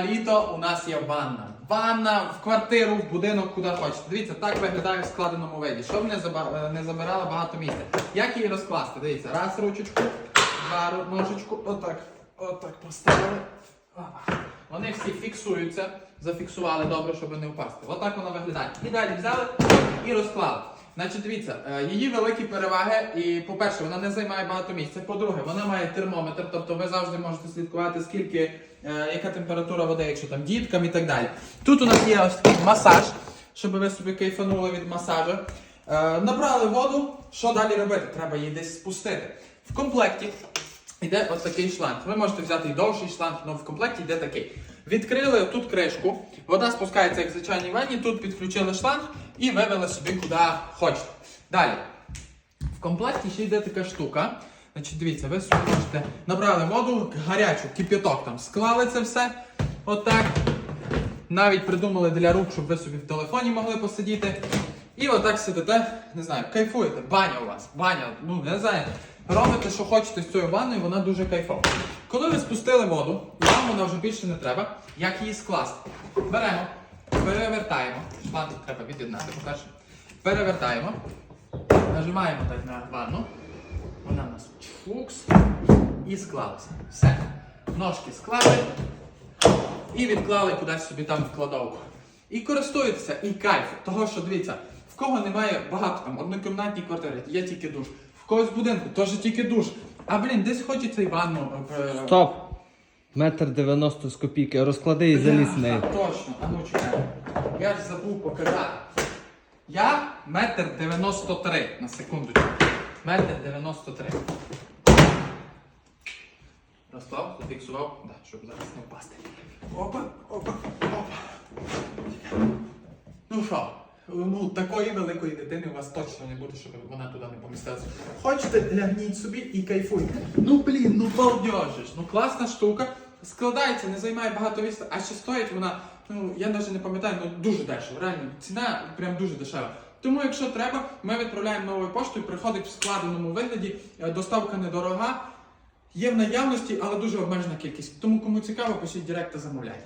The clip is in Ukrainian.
на літо у нас є ванна. Ванна в квартиру, в будинок, куди хочете. Дивіться, так виглядає в складеному виді. Щоб не, заба- е, не забирало багато місця. Як її розкласти? Дивіться, раз ручечку, два ножичку, отак, отак поставили. Вони всі фіксуються, зафіксували добре, щоб не впасти. Отак вона виглядає. І далі взяли і розклали. Значить, дивіться, е, її великі переваги, і по-перше, вона не займає багато місця. По-друге, вона має термометр, тобто ви завжди можете слідкувати, скільки, е, яка температура води, якщо там діткам і так далі. Тут у нас є ось такий масаж, щоб ви собі кайфанули від масажу. Е, набрали воду, що далі робити? Треба її десь спустити. В комплекті Йде ось такий шланг. Ви можете взяти і довший шланг, але в комплекті йде такий. Відкрили тут кришку, вода спускається як в звичайній ванні, тут підключили шланг і вивели собі куди хочете. Далі. В комплекті ще йде така штука. Значить, дивіться, ви собі можете набрали воду, гарячу, кип'яток там, склали це все. Отак. Навіть придумали для рук, щоб ви собі в телефоні могли посидіти. І отак сидите, не знаю, кайфуєте. Баня у вас, баня, ну не знаю. Робите, що хочете з цією ванною, вона дуже кайфова. Коли ви спустили воду, вам вона вже більше не треба, як її скласти? Беремо, перевертаємо. Шланг треба від'єднати, по-перше. Перевертаємо, нажимаємо так на ванну. Вона у нас чфукс і склалася. Все. Ножки склали і відклали кудись собі там в кладовку. І користуєтеся, і кайф. Того, що дивіться, в кого немає багато там однокімнатні квартири, є тільки душ. В когось будинку теж тільки душ. А блін, десь хочеться і ванну. е, Стоп! Метр дев'яносто з копійки, розклади і залізь в неї. Точно, а ну чекай. Я ж забув показати. Я метр дев'яносто три на секундочку. Метр дев'яносто три. Розклав, зафіксував, да, щоб зараз не впасти. Опа, опа, опа. Ну що, ну такої великої дитини у вас точно не буде, щоб вона туди не помістилася. Хочете, лягніть собі і кайфуйте. Ну блін, ну балдежиш. Ну класна штука. Складається, не займає багато місця, а ще стоїть вона, ну я навіть не пам'ятаю, ну дуже дешево. Реально, ціна прям дуже дешева. Тому, якщо треба, ми відправляємо новою поштою, приходить в складеному вигляді, е, доставка недорога, є в наявності, але дуже обмежена кількість. Тому кому цікаво, пишіть директ замовляйте.